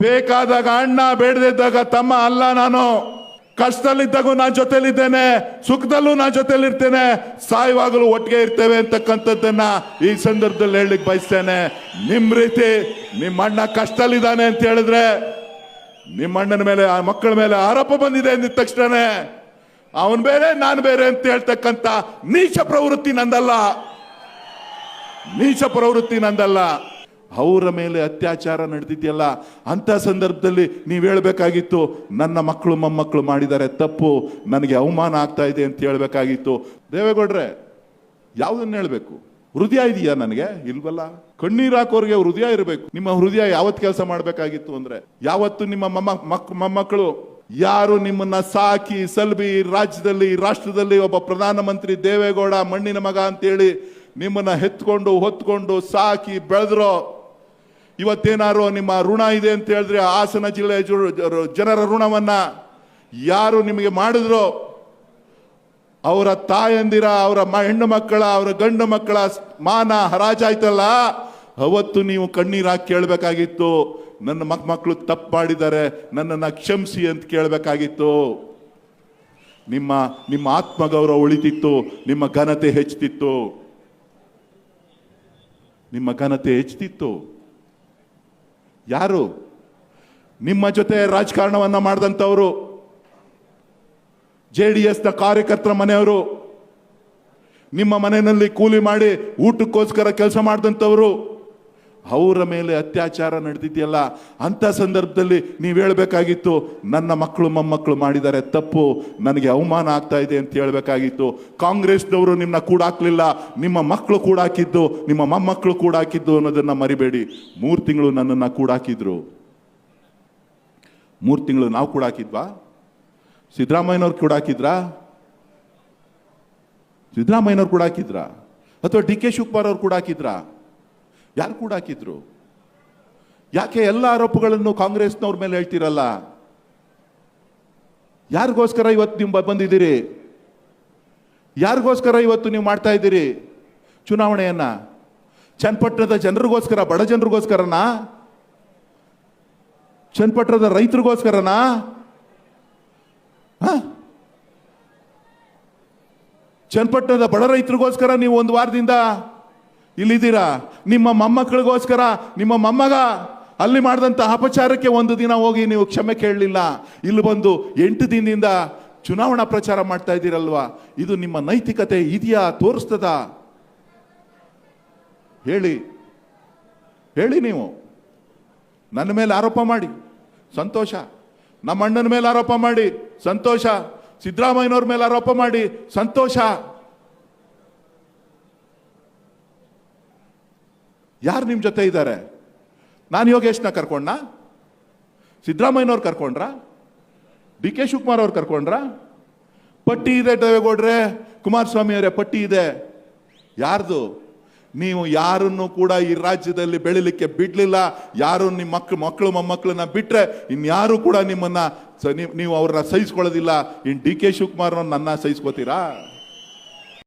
ಬೇಕಾದಾಗ ಅಣ್ಣ ಬೇಡದಿದ್ದಾಗ ತಮ್ಮ ಅಲ್ಲ ನಾನು. ಕಷ್ಟದಲ್ಲಿದ್ದಾಗೂ ನಾನು ಜೊತೆಲಿದ್ದೇನೆ, ಸುಖದಲ್ಲೂ ನಾನು ಜೊತೆಲಿರ್ತೇನೆ, ಸಾಯುವಾಗಲೂ ಒಟ್ಟಿಗೆ ಇರ್ತೇವೆ ಅಂತಕ್ಕಂಥದ್ದನ್ನ ಈ ಸಂದರ್ಭದಲ್ಲಿ ಹೇಳಲಿಕ್ಕೆ ಬಯಸ್ತೇನೆ. ನಿಮ್ಮ ರೀತಿ ನಿಮ್ಮ ಅಣ್ಣ ಕಷ್ಟದಲ್ಲಿದ್ದಾನೆ ಅಂತ ಹೇಳಿದ್ರೆ ನಿಮ್ಮ ಅಣ್ಣನ ಮೇಲೆ, ಆ ಮಕ್ಕಳ ಮೇಲೆ ಆರೋಪ ಬಂದಿದೆ ಅಂದಿದ ತಕ್ಷಣನೇ, ಅವನ್ ಬೇರೆ, ನಾನು ಬೇರೆ ಅಂತ ಹೇಳ್ತಕ್ಕಂಥ ನೀಚ ಪ್ರವೃತ್ತಿ ನಂದಲ್ಲ. ನೀಚ ಪ್ರವೃತ್ತಿ ನಂದಲ್ಲ. ಅವರ ಮೇಲೆ ಅತ್ಯಾಚಾರ ನಡೆದಿದೆಯಲ್ಲ, ಅಂತ ಸಂದರ್ಭದಲ್ಲಿ ನೀವು ಹೇಳಬೇಕಾಗಿತ್ತು, ನನ್ನ ಮಕ್ಕಳು ಮೊಮ್ಮಕ್ಕಳು ಮಾಡಿದ್ದಾರೆ ತಪ್ಪು, ನನಗೆ ಅವಮಾನ ಆಗ್ತಾ ಇದೆ ಅಂತ ಹೇಳಬೇಕಾಗಿತ್ತು. ದೇವೇಗೌಡ್ರೆ, ಯಾವುದನ್ನು ಹೇಳಬೇಕು? ಹೃದಯ ಇದೆಯಾ ನನಗೆ? ಇಲ್ವಲ್ಲ? ಕಣ್ಣೀರು ಹಾಕೋರಿಗೆ ಹೃದಯ ಇರಬೇಕು. ನಿಮ್ಮ ಹೃದಯ ಯಾವತ್ತು ಕೆಲಸ ಮಾಡಬೇಕಾಗಿತ್ತು ಅಂದ್ರೆ? ಯಾವತ್ತು ನಿಮ್ಮ ಮೊಮ್ಮ, ಮಕ್, ಮೊಮ್ಮಕ್ಕಳು? ಯಾರು ನಿಮ್ಮನ್ನ ಸಾಕಿ, ಸಲ್ಬಿ, ರಾಜ್ಯದಲ್ಲಿ, ರಾಷ್ಟ್ರದಲ್ಲಿ ಒಬ್ಬ ಪ್ರಧಾನಮಂತ್ರಿ ದೇವೇಗೌಡ ಮಣ್ಣಿನ ಮಗ ಅಂತೇಳಿ ನಿಮ್ಮನ್ನ ಹೆತ್ಕೊಂಡು, ಹೊತ್ಕೊಂಡು ಸಾಕಿ ಬೆಳೆದ್ರೋ? ಇವತ್ತೇನಾರು ನಿಮ್ಮ ಋಣ ಇದೆ ಅಂತ ಹೇಳಿದ್ರೆ ಹಾಸನ ಜಿಲ್ಲೆ ಜನರ ಋಣವನ್ನ ಯಾರು ನಿಮಗೆ ಮಾಡಿದ್ರೋ? ಅವರ ತಾಯಂದಿರ, ಅವರ ಹೆಣ್ಣು ಮಕ್ಕಳ, ಅವರ ಗಂಡು ಮಕ್ಕಳ ಮಾನ ಹರಾಜಾಯ್ತಲ್ಲ? ಅವತ್ತು ನೀವು ಕಣ್ಣೀರಾಗಿ ಕೇಳಬೇಕಾಗಿತ್ತು. ನನ್ನ ಮಕ್ ಮಕ್ಕಳು ತಪ್ಪು ಮಾಡಿದ್ದಾರೆ ನನ್ನನ್ನು ಕ್ಷಮಿಸಿ ಅಂತ ಕೇಳಬೇಕಾಗಿತ್ತು. ನಿಮ್ಮ ನಿಮ್ಮ ಆತ್ಮಗೌರವ ಉಳಿತಿತ್ತು. ನಿಮ್ಮ ಘನತೆ ಹೆಚ್ಚುತ್ತಿತ್ತು ನಿಮ್ಮ ಘನತೆ ಹೆಚ್ಚುತ್ತಿತ್ತು ಯಾರು? ನಿಮ್ಮ ಜೊತೆ ರಾಜಕಾರಣವನ್ನ ಮಾಡಿದಂಥವರು, ಜೆ ಡಿ ಎಸ್ನ ಕಾರ್ಯಕರ್ತರ ಮನೆಯವರು, ನಿಮ್ಮ ಮನೆಯಲ್ಲಿ ಕೂಲಿ ಮಾಡಿ ಊಟಕ್ಕೋಸ್ಕರ ಕೆಲಸ ಮಾಡಿದಂಥವರು ಅವರ ಮೇಲೆ ಅತ್ಯಾಚಾರ ನಡೆದಿದೆಯಲ್ಲ, ಅಂತ ಸಂದರ್ಭದಲ್ಲಿ ನೀವು ಹೇಳಬೇಕಾಗಿತ್ತು, ನನ್ನ ಮಕ್ಕಳು ಮೊಮ್ಮಕ್ಕಳು ಮಾಡಿದ್ದಾರೆ ತಪ್ಪು, ನನಗೆ ಅವಮಾನ ಆಗ್ತಾ ಇದೆ ಅಂತ ಹೇಳಬೇಕಾಗಿತ್ತು. ಕಾಂಗ್ರೆಸ್ನವರು ನಿಮ್ಮನ್ನ ಕೂಡಾಕ್ಲಿಲ್ಲ, ನಿಮ್ಮ ಮಕ್ಕಳು ಕೂಡ ಹಾಕಿದ್ದು ನಿಮ್ಮ ಮೊಮ್ಮಕ್ಕಳು ಕೂಡ ಹಾಕಿದ್ದು ಅನ್ನೋದನ್ನು ಮರಿಬೇಡಿ. ಮೂರು ತಿಂಗಳು ನನ್ನನ್ನು ಕೂಡ ಹಾಕಿದ್ರು ಮೂರು ತಿಂಗಳು ನಾವು ಕೂಡ ಹಾಕಿದ್ವಾ ಸಿದ್ದರಾಮಯ್ಯನವ್ರು ಕೂಡ ಹಾಕಿದ್ರಾ ಸಿದ್ದರಾಮಯ್ಯನವ್ರು ಕೂಡ ಹಾಕಿದ್ರಾ ಅಥವಾ ಡಿ ಕೆ ಶಿವಕುಮಾರ್ ಅವ್ರು ಕೂಡ ಹಾಕಿದ್ರಾ ಯಾರು ಕೂಡ ಹಾಕಿದ್ರು? ಯಾಕೆ ಎಲ್ಲ ಆರೋಪಗಳನ್ನು ಕಾಂಗ್ರೆಸ್ನವ್ರ ಮೇಲೆ ಹೇಳ್ತೀರಲ್ಲ? ಯಾರಿಗೋಸ್ಕರ ಇವತ್ತು ನಿಮ್ಮ ಬಂದಿದ್ದೀರಿ? ಯಾರಿಗೋಸ್ಕರ ಇವತ್ತು ನೀವು ಮಾಡ್ತಾ ಇದ್ದೀರಿ ಚುನಾವಣೆಯನ್ನ? ಚನ್ನಪಟ್ಟಣದ ಜನರಿಗೋಸ್ಕರ, ಬಡ ಜನರಿಗೋಸ್ಕರನಾ? ಚನ್ನಪಟ್ಟಣದ ರೈತರಿಗೋಸ್ಕರನಾ? ಚನ್ನಪಟ್ಟಣದ ಬಡ ರೈತರಿಗೋಸ್ಕರ ನೀವು ಒಂದು ವಾರದಿಂದ ಇಲ್ಲಿದ್ದೀರಾ? ನಿಮ್ಮ ಮೊಮ್ಮಕ್ಕಳಿಗೋಸ್ಕರ, ನಿಮ್ಮ ಮೊಮ್ಮಗ ಅಲ್ಲಿ ಮಾಡಿದಂಥ ಅಪಚಾರಕ್ಕೆ ಒಂದು ದಿನ ಹೋಗಿ ನೀವು ಕ್ಷಮೆ ಕೇಳಲಿಲ್ಲ. ಇಲ್ಲಿ ಬಂದು ಎಂಟು ದಿನದಿಂದ ಚುನಾವಣಾ ಪ್ರಚಾರ ಮಾಡ್ತಾ ಇದ್ದೀರಲ್ವಾ? ಇದು ನಿಮ್ಮ ನೈತಿಕತೆ ಇದೆಯಾ? ತೋರಿಸ್ತದ? ಹೇಳಿ. ಹೇಳಿ ನೀವು. ನನ್ನ ಮೇಲೆ ಆರೋಪ ಮಾಡಿ. ಸಂತೋಷ. ನಮ್ಮ ಅಣ್ಣನ ಮೇಲೆ ಆರೋಪ ಮಾಡಿ. ಸಂತೋಷ. ಸಿದ್ದರಾಮಯ್ಯನವ್ರ ಮೇಲೆ ಆರೋಪ ಮಾಡಿ. ಸಂತೋಷ. ಯಾರು ನಿಮ್ಮ ಜೊತೆ ಇದ್ದಾರೆ ನಾನು ಯೋಗೇಶ್ನ ಕರ್ಕೊಂಡ ಸಿದ್ದರಾಮಯ್ಯನವ್ರು ಕರ್ಕೊಂಡ್ರ? ಡಿ ಕೆ ಶಿವಕುಮಾರ್ ಅವ್ರು ಕರ್ಕೊಂಡ್ರ? ಪಟ್ಟಿ ಇದೆ ದೇವೇಗೌಡ್ರೆ, ಕುಮಾರಸ್ವಾಮಿ ಅವರೇ, ಪಟ್ಟಿ ಇದೆ. ಯಾರ್ದು? ನೀವು ಯಾರನ್ನು ಕೂಡ ಈ ರಾಜ್ಯದಲ್ಲಿ ಬೆಳಿಲಿಕ್ಕೆ ಬಿಡಲಿಲ್ಲ. ಯಾರು ನಿಮ್ಮ ಮಕ್ಕಳು ಮಕ್ಕಳು ಮೊಮ್ಮಕ್ಕಳನ್ನ ಬಿಟ್ಟರೆ ಇನ್ಯಾರು ಕೂಡ ನಿಮ್ಮನ್ನ ನೀವು ಅವ್ರನ್ನ ಸಹಿಸ್ಕೊಳ್ಳೋದಿಲ್ಲ. ಇನ್ ಡಿ ಕೆ ಶಿವಕುಮಾರ್ ನನ್ನ ಸಹಿಸ್ಕೋತೀರಾ?